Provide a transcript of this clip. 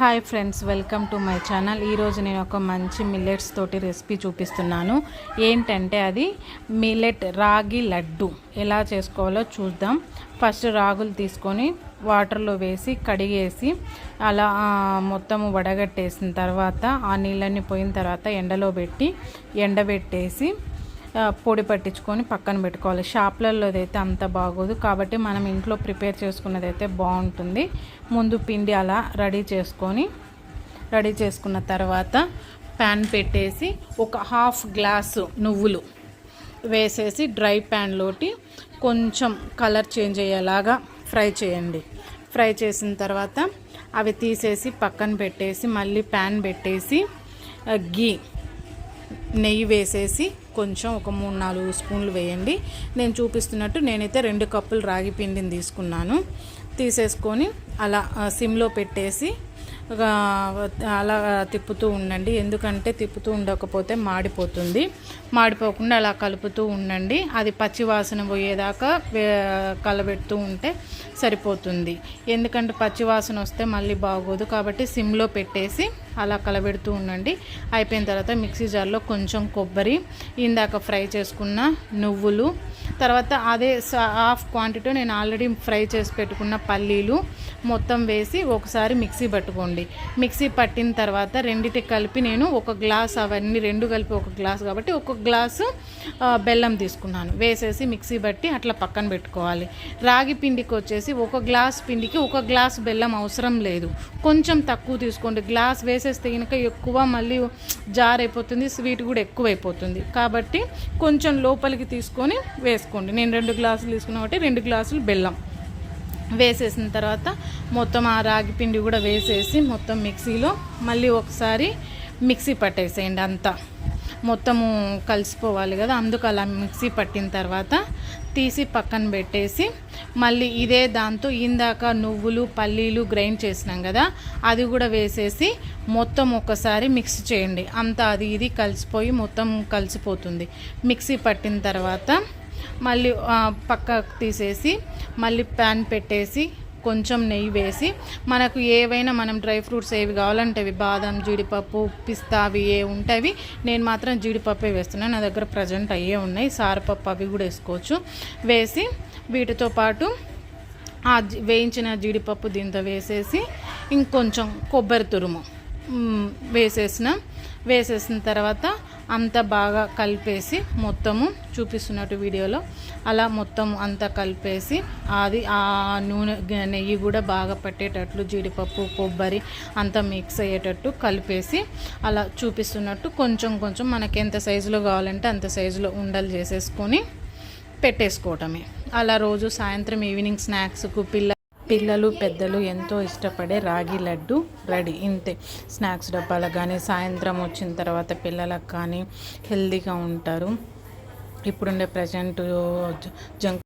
Hi friends welcome to my channel. ఈరోజు నేను ఒక మంచి మిల్లెట్స్ తోటి రెసిపీ చూపిస్తున్నాను. ఏంటంటే అది మిల్లెట్ రాగి లడ్డు. ఎలా చేసుకోవాలో చూద్దాం. ఫస్ట్ రాగులు తీసుకొని వాటర్లో వేసి కడిగేసి అలా మొత్తము వడగట్టేసిన తర్వాత ఆ నీళ్ళని పోయిన తర్వాత ఎండలో పెట్టి ఎండబెట్టేసి పొడి పట్టించుకొని పక్కన పెట్టుకోవాలి. షాప్లలో అయితే అంత బాగోదు. కాబట్టి మనం ఇంట్లో ప్రిపేర్ చేసుకున్నది అయితే బాగుంటుంది. ముందు పిండి అలా రెడీ చేసుకొని రెడీ చేసుకున్న తర్వాత ప్యాన్ పెట్టేసి ఒక హాఫ్ గ్లాసు నువ్వులు వేసేసి డ్రై ప్యాన్లోటి కొంచెం కలర్ చేంజ్ అయ్యేలాగా ఫ్రై చేయండి. ఫ్రై చేసిన తర్వాత అవి తీసేసి పక్కన పెట్టేసి మళ్ళీ ప్యాన్ పెట్టేసి గీ నెయ్యి వేసేసి కొంచెం ఒక మూడు నాలుగు స్పూన్లు వేయండి. నేను చూపిస్తున్నట్టు నేనైతే రెండు కప్పులు రాగి పిండిని తీసుకున్నాను. తీసేసుకొని అలా సిమ్లో పెట్టేసి అలా తిప్పుతూ ఉండండి. ఎందుకంటే తిప్పుతూ ఉండకపోతే మాడిపోతుంది. మాడిపోకుండా అలా కలుపుతూ ఉండండి. అది పచ్చి వాసన పోయేదాకా కలబెడుతూ ఉంటే సరిపోతుంది. ఎందుకంటే పచ్చి వాసన వస్తే మళ్ళీ బాగోదు. కాబట్టి సిమ్లో పెట్టేసి అలా కలబెడుతూ ఉండండి. అయిపోయిన తర్వాత మిక్సీ జార్లో కొంచెం కొబ్బరి ఇందాక ఫ్రై చేసుకున్న నువ్వులు తర్వాత అదే హాఫ్ క్వాంటిటీ నేను ఆల్రెడీ ఫ్రై చేసి పెట్టుకున్న పల్లీలు మొత్తం వేసి ఒకసారి మిక్సీ పట్టుకోండి. మిక్సీ పట్టిన తర్వాత రెండిటి కలిపి నేను ఒక గ్లాస్ అవన్నీ రెండు కలిపి ఒక గ్లాస్ కాబట్టి ఒక గ్లాసు బెల్లం తీసుకున్నాను. వేసేసి మిక్సీ బట్టి అట్లా పక్కన పెట్టుకోవాలి. రాగి పిండికి వచ్చేసి ఒక గ్లాస్ పిండికి ఒక గ్లాస్ బెల్లం అవసరం లేదు. కొంచెం తక్కువ తీసుకోండి. గ్లాస్ వేసేస్తే కనుక ఎక్కువ మళ్ళీ జార్ అయిపోతుంది స్వీట్ కూడా ఎక్కువ అయిపోతుంది కాబట్టి కొంచెం లోపలికి తీసుకొని వేసుకోండి. నేను రెండు గ్లాసులు తీసుకున్నా కాబట్టి రెండు గ్లాసులు బెల్లం వేసేసిన తర్వాత మొత్తం ఆ రాగి పిండి కూడా వేసేసి మొత్తం మిక్సీలో మళ్ళీ ఒకసారి మిక్సీ పట్టేసేయండి అంతా. మొత్తము కలిసిపోవాలి కదా అందుకు అలా మిక్సీ పట్టిన తర్వాత తీసి పక్కన పెట్టేసి మళ్ళీ ఇదే దాంతో ఇందాక నువ్వులు పల్లీలు గ్రైండ్ చేసినాం కదా అది కూడా వేసేసి మొత్తం ఒకసారి మిక్స్ చేయండి. అంతా అది ఇది కలిసిపోయి మొత్తం కలిసిపోతుంది. మిక్సీ పట్టిన తర్వాత మళ్ళీ పక్కకు తీసేసి మళ్ళీ ప్యాన్ పెట్టేసి కొంచెం నెయ్యి వేసి మనకు ఏవైనా మనం డ్రై ఫ్రూట్స్ ఏవి కావాలంటే అవి బాదం జీడిపప్పు పిస్తా అవి ఏ ఉంటాయి నేను మాత్రం జీడిపప్పే వేస్తున్నాను. నా దగ్గర ప్రజెంట్ అయ్యే ఉన్నాయి. సారపప్పు అవి కూడా వేసుకోవచ్చు. వేసి వీటితో పాటు ఆ జీ- వేయించిన జీడిపప్పు దీంతో వేసేసి ఇంకొంచెం కొబ్బరి తురుము వేసేసిన వేసేసిన తర్వాత అంతా బాగా కలిపేసి మొత్తము చూపిస్తున్నట్టు వీడియోలో. అలా మొత్తం అంతా కలిపేసి అది ఆ నూనె నెయ్యి కూడా బాగా పట్టేటట్లు జీడిపప్పు కొబ్బరి అంతా మిక్స్ అయ్యేటట్టు కలిపేసి అలా చూపిస్తున్నట్టు కొంచెం కొంచెం మనకి ఎంత సైజులో కావాలంటే అంత సైజులో ఉండలు చేసేసుకొని పెట్టేసుకోవటమే. అలా రోజు సాయంత్రం ఈవినింగ్ స్నాక్స్కు పిల్ల పిల్లలు పెద్దలు ఎంతో ఇష్టపడే రాగి లడ్డు రెడీ. ఇంతే. స్నాక్స్ డబ్బాలకు కానీ సాయంత్రం వచ్చిన తర్వాత పిల్లలకు కానీ హెల్తీగా ఉంటారు. ఇప్పుడుండే ప్రజెంట్ జంక్